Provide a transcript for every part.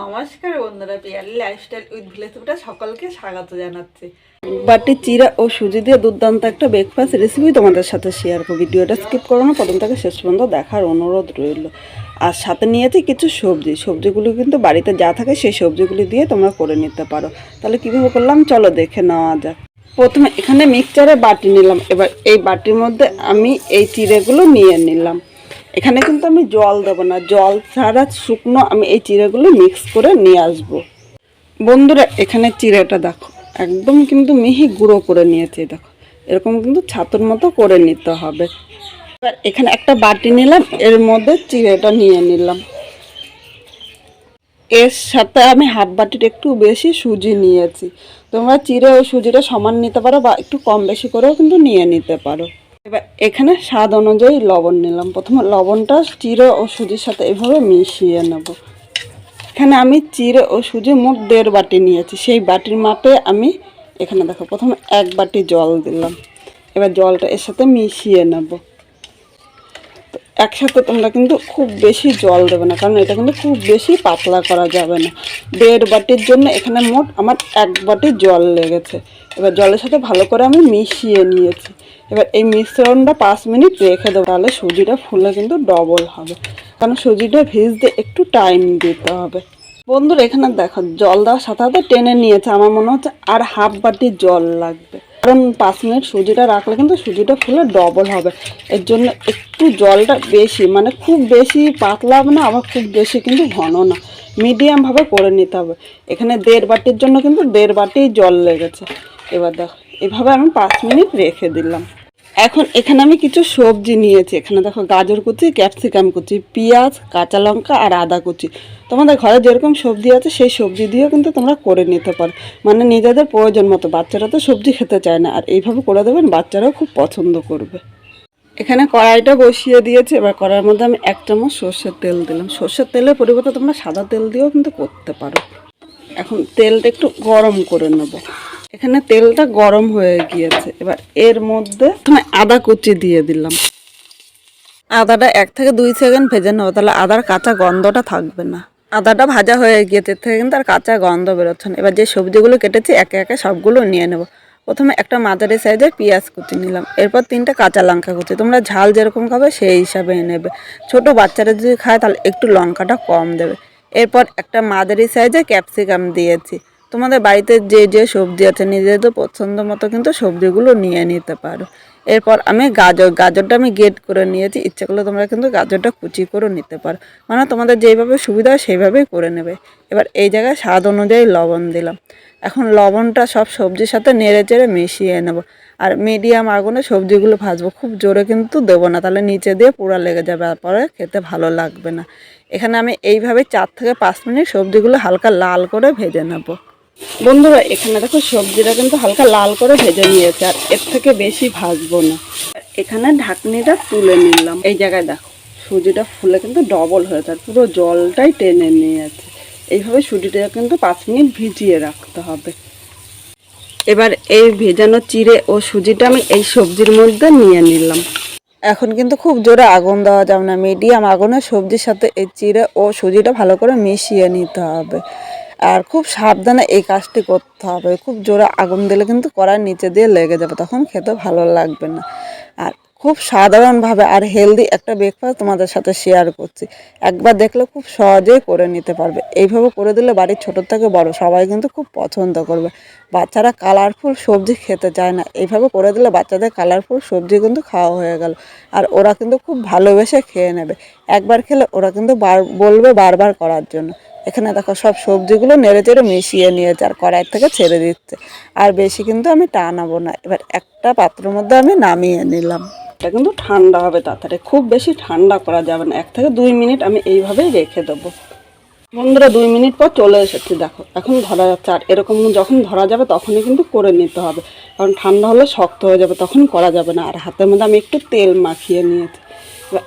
নমস্কার বন্ধুরা, Piyali lifestyle with ভিলেজটা সকলকে স্বাগত জানাচ্ছি। বাটি, চিরা ও সুজি দিয়ে দুর্দান্ত একটা ব্রেকফাস্ট রেসিপি তোমাদের সাথে শেয়ার করব। ভিডিওটা স্কিপ করো না, প্রথম থেকে শেষ পর্যন্ত দেখার অনুরোধ রইল। আর সাথে নিয়েছি কিছু সবজি। সবজিগুলো কিন্তু বাড়িতে যা থাকে সেই সবজিগুলি দিয়ে তোমরা করে নিতে পারো। তাহলে কীভাবে করলাম? চলো দেখে নেওয়া যাক। প্রথমে এখানে মিক্সচারে বাটি নিলাম। এবার এই বাটির মধ্যে আমি এই চিড়েগুলো নিয়ে নিলাম। এখানে কিন্তু আমি জল দেবো না। জল ছাড়া শুকনো আমি এই চিড়েগুলো মিক্স করে নিয়ে আসব। বন্ধুরা, এখানে চিড়েটা দেখো, একদম কিন্তু মিহি গুঁড়ো করে নিয়েছে, দেখো। এরকম কিন্তু ছাতুর মতো করে নিতে হবে। এবার এখানে একটা বাটি নিলাম, এর মধ্যে চিড়েটা নিয়ে নিলাম। এর সাথে আমি হাফ বাটির একটু বেশি সুজি নিয়েছি। তোমরা চিড়ে ও সুজিটা সমান নিতে পারো বা একটু কম বেশি করেও কিন্তু নিয়ে নিতে পারো। এবার এখানে স্বাদ অনুযায়ী লবণ নিলাম। প্রথমে লবণটা চির ও সুজির সাথে এভাবে মিশিয়ে নেব। এখানে আমি চির ও সুজি মোট দেড় বাটি নিয়েছি। সেই বাটির মাপে আমি এখানে দেখো, প্রথমে এক বাটি জল দিলাম। এবার জলটা এর সাথে মিশিয়ে নেব। একসাথে তোমরা কিন্তু খুব বেশি জল দেবে না, কারণ এটা কিন্তু খুব বেশি পাতলা করা যাবে না। দেড় বাটির জন্য এখানে মোট আমার এক বাটি জল লেগেছে। এবার জলের সাথে ভালো করে আমি মিশিয়ে নিয়েছি। এবার এই মিশ্রণটা পাঁচ মিনিট রেখে দেবো, তাহলে সুজিটা ফুলে কিন্তু ডবল হবে। কারণ সুজিটা ভিজতে একটু টাইম দিতে হবে। বন্ধুরা, এখানে দেখো জল দেওয়ার সাথে সাথে টেনে নিয়েছে। আমার মনে হচ্ছে আর হাফ বাটি জল লাগবে। কারণ পাঁচ মিনিট সুজিটা রাখলে কিন্তু সুজিটা ফুলে ডবল হবে। এর জন্য একটু জলটা বেশি মানে খুব বেশি পাতলা না, আবার খুব বেশি কিন্তু ঘন না। মিডিয়ামভাবে করে নিতে হবে। এখানে দেড় বাটির জন্য কিন্তু দেড় বাটি জল লেগেছে। এবার দেখো, এভাবে আমি পাঁচ মিনিট রেখে দিলাম। এখন এখানে আমি কিছু সবজি নিয়েছি। এখানে দেখো গাজর কুচি, ক্যাপসিকাম কুচি, পেঁয়াজ, কাঁচা লঙ্কা আর আদা কুচি। তোমাদের ঘরে যেরকম সবজি আছে, সেই সবজি দিয়েও কিন্তু তোমরা করে নিতে পারো। মানে নিজেদের প্রয়োজন মতো, বাচ্চারা তো সবজি খেতে চায় না। আর এইভাবে করে দেবেন, বাচ্চারাও খুব পছন্দ করবে। এখানে কড়াইটা বসিয়ে দিয়েছি। এবার কড়াইয়ের মধ্যে আমি এক চামচ সর্ষের তেল দিলাম। সর্ষের তেলের পরিবর্তে তোমরা সাদা তেল দিয়েও কিন্তু করতে পারো। এখন তেলটা একটু গরম করে নেব। এখানে তেলটা গরম হয়ে গিয়েছে। এবার এর মধ্যে প্রথমে আদা কুচি দিয়ে দিলাম। আদাটা এক থেকে দুই সেকেন্ড ভেজে নেব, তাহলে আদার কাঁচা গন্ধটা থাকবে না। আদাটা ভাজা হয়ে গিয়েছে থেকে কিন্তু আর কাঁচা গন্ধ বেরোচ্ছে না। এবার যে সবজিগুলো কেটেছি, একে একে সবগুলো নিয়ে নেব। প্রথমে একটা মাঝারি সাইজের পেঁয়াজ কুচি নিলাম। এরপর তিনটে কাঁচা লঙ্কা কুচি। তোমরা ঝাল যেরকম খাবে, সেই হিসাবে নেবে। ছোট বাচ্চারা যদি খায়, তাহলে একটু লঙ্কাটা কম দেবে। এরপর একটা মাঝারি সাইজে ক্যাপসিকাম দিয়েছি। তোমাদের বাড়িতে যে যে সবজি আছে, নিজেদের পছন্দ মতো কিন্তু সবজিগুলো নিয়ে নিতে পারো। এরপর আমি গাজর, গাজরটা আমি গেট করে নিয়েছি। ইচ্ছে করলে তোমরা কিন্তু গাজরটা কুচি করে নিতে পারো। মানে তোমাদের যেইভাবে সুবিধা হয়, সেইভাবেই করে নেবে। এবার এই জায়গায় স্বাদ অনুযায়ী লবণ দিলাম। এখন লবণটা সব সবজির সাথে নেড়ে চেড়ে মিশিয়ে নেব। আর মিডিয়াম আগুনে সবজিগুলো ভাজবো। খুব জোরে কিন্তু দেবো না। তাহলে নিচে দিয়ে পুরা লেগে যাবে। তারপরে খেতে ভালো লাগবে না। এখানে আমি এইভাবে চার থেকে পাঁচ মিনিট সবজিগুলো হালকা লাল করে ভেজে নেব। বন্ধুরা, এখানে দেখো সবজিটা কিন্তু হালকা লাল করে ভেজে নিয়েছে, আর এর থেকে বেশি ভাজবো না। এখানে ঢাকনিটা তুলে নিলাম। এই জায়গায় দেখো, সুজিটা ফুলে কিন্তু ডবল হয়েছে, আর পুরো জলটাই টেনে নিয়েছে। এইভাবে সুজিটা কিন্তু পাঁচ মিনিট ভিজিয়ে রাখতে হবে। এবার এই ভেজানো চিড়ে ও সুজিটা আমি এই সবজির মধ্যে নিয়ে নিলাম। এখন কিন্তু খুব জোরে আগুন দেওয়া যাবে না। মিডিয়াম আগুনে সবজির সাথে এই চিড়ে ও সুজিটা ভালো করে মিশিয়ে নিতে হবে। আর খুব সাবধানে এই কাজটি করতে হবে। খুব জোরে আগুন দিলে কিন্তু কড়ার নিচে দিয়ে লেগে যাবে, তখন খেতে ভালো লাগবে না। আর খুব সাধারণভাবে আর হেলদি একটা ব্রেকফাস্ট তোমাদের সাথে শেয়ার করছি। একবার দেখলে খুব সহজেই করে নিতে পারবে। এইভাবে করে দিলে বাড়ির ছোট থেকে বড় সবাই কিন্তু খুব পছন্দ করবে। বাচ্চারা কালারফুল সবজি খেতে চায় না। এইভাবে করে দিলে বাচ্চাদের কালারফুল সবজি কিন্তু খাওয়া হয়ে গেল। আর ওরা কিন্তু খুব ভালোবেসে খেয়ে নেবে। একবার খেলে ওরা কিন্তু বার, বলবে বারবার করার জন্য। এখানে দেখো সব সবজিগুলো নেড়ে চেড়ে মিশিয়ে নিয়েছে আর কড়াই থেকে ছেড়ে দিচ্ছে। আর বেশি কিন্তু আমি টানাবো না। এবার একটা পাত্রের মধ্যে আমি নামিয়ে নিলাম। এটা কিন্তু ঠান্ডা হবে তাড়াতাড়ি। খুব বেশি ঠান্ডা করা যাবে না। এক থেকে দুই মিনিট আমি এইভাবেই রেখে দেবো। বন্ধুরা, দুই মিনিট পর চলে এসেছি, দেখো। এখন ধরা যাচ্ছে। আর এরকম যখন ধরা যাবে তখনই কিন্তু করে নিতে হবে। কারণ ঠান্ডা হলে শক্ত হয়ে যাবে, তখন করা যাবে না। আর হাতের মধ্যে আমি একটু তেল মাখিয়ে নিয়েছি।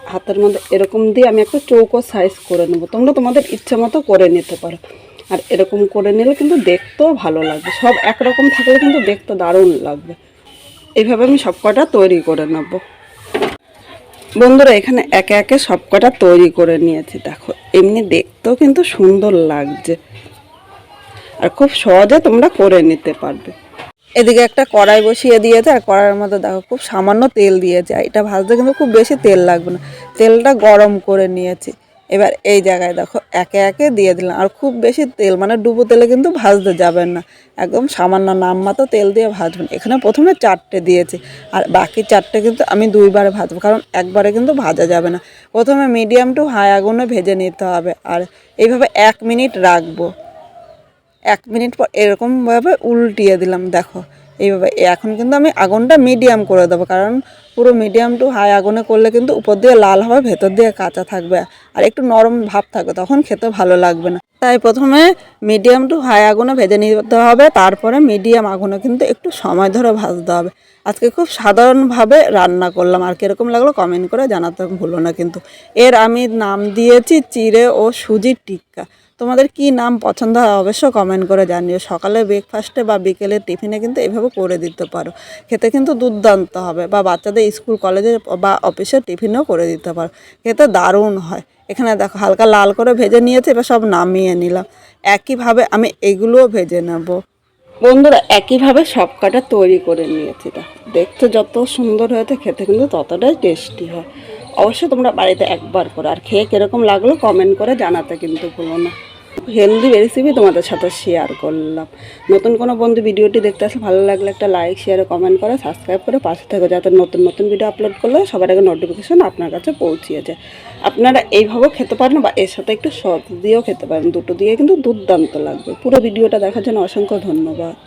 হাতের মধ্যে এরকম দিয়ে আমি একটা চৌকো সাইজ করে নেব। তোমরা তোমাদের ইচ্ছে মতো করে নিতে পারো। আর এরকম করে নিলে কিন্তু দেখতেও ভালো লাগবে। সব একরকম থাকলে কিন্তু দেখতে দারুণ লাগবে। এইভাবে আমি সব কটা তৈরি করে নেব। বন্ধুরা, এখানে একে একে সব কটা তৈরি করে নিয়েছি। দেখো, এমনি দেখতেও কিন্তু সুন্দর লাগছে। আর খুব সহজে তোমরা করে নিতে পারবে। এদিকে একটা কড়াই বসিয়ে দিয়েছে আর কড়াইয়ের মধ্যে দেখো খুব সামান্য তেল দিয়েছে। এটা ভাজতে কিন্তু খুব বেশি তেল লাগবে না। তেলটা গরম করে নিয়েছি। এবার এই জায়গায় দেখো একে একে দিয়ে দিলাম। আর খুব বেশি তেল মানে ডুবো তেলে কিন্তু ভাজতে যাবেন না। একদম সামান্য নামমাত্র তেল দিয়ে ভাজবেন। এখানে প্রথমে চারটে দিয়েছি। আর বাকি চারটে কিন্তু আমি দুইবারে ভাজবো। কারণ একবারে কিন্তু ভাজা যাবে না। প্রথমে মিডিয়াম টু হাই আগুনে ভেজে নিতে হবে। আর এইভাবে এক মিনিট রাখব। এক মিনিট পর এরকমভাবে উল্টিয়ে দিলাম, দেখো। এইভাবে। এখন কিন্তু আমি আগুনটা মিডিয়াম করে দেবো, কারণ পুরো মিডিয়াম টু হাই আগুনে করলে কিন্তু উপর দিয়ে লাল হবে, ভেতর দিয়ে কাঁচা থাকবে। আর একটু নরম ভাব থাকবে, তখন খেতে ভালো লাগবে না। তাই প্রথমে মিডিয়াম টু হাই আগুনে ভেজে নিতে হবে, তারপরে মিডিয়াম আগুনে কিন্তু একটু সময় ধরে ভাজতে হবে। আজকে খুব সাধারণভাবে রান্না করলাম, আর কীরকম লাগল কমেন্ট করে জানাতে ভুলো না কিন্তু। এর আমি নাম দিয়েছি চিড়ে ও সুজির টিক্কা। তোমাদের কি নাম পছন্দ হয় অবশ্য কমেন্ট করে জানিও। সকালে ব্রেকফাস্টে বা বিকেলে টিফিনে কিন্তু এভাবে করে দিতে পারো। খেতে কিন্তু দুর্দান্ত হবে বা বাচ্চাদের স্কুল কলেজে বা অফিসে টিফিনেও করে দিতে পারো। খেতে দারুণ হয়। এখানে দেখো হালকা লাল করে ভেজে নিয়েছি, এবার সব নামিয়ে নিলাম। একইভাবে আমি এগুলোও ভেজে নেব। বন্ধুরা, একইভাবে সব কাটা তৈরি করে নিয়েছি। দেখো, দেখতে যত সুন্দর হয়েছে, খেতে কিন্তু ততটাই টেস্টি হয়। অবশ্যই তোমরা বাড়িতে একবার করো, আর খেয়ে কীরকম লাগল কমেন্ট করে জানাতে কিন্তু ভুলো না। হেলদি রেসিপি তোমাদের সাথে শেয়ার করলাম। নতুন কোনো বন্ধু ভিডিওটি দেখতে আসলে ভালো লাগলে একটা লাইক শেয়ার কমেন্ট করে সাবস্ক্রাইব করে পাশে থাকো। যাতে নতুন নতুন ভিডিও আপলোড করলে সবার আগে নোটিফিকেশান আপনার কাছে পৌঁছিয়ে যায়। আপনারা এইভাবেও খেতে পারেন বা এর সাথে একটু সস দিয়েও খেতে পারেন। দুটো দিয়ে কিন্তু দুর্দান্ত লাগবে। পুরো ভিডিওটা দেখার জন্য অসংখ্য ধন্যবাদ।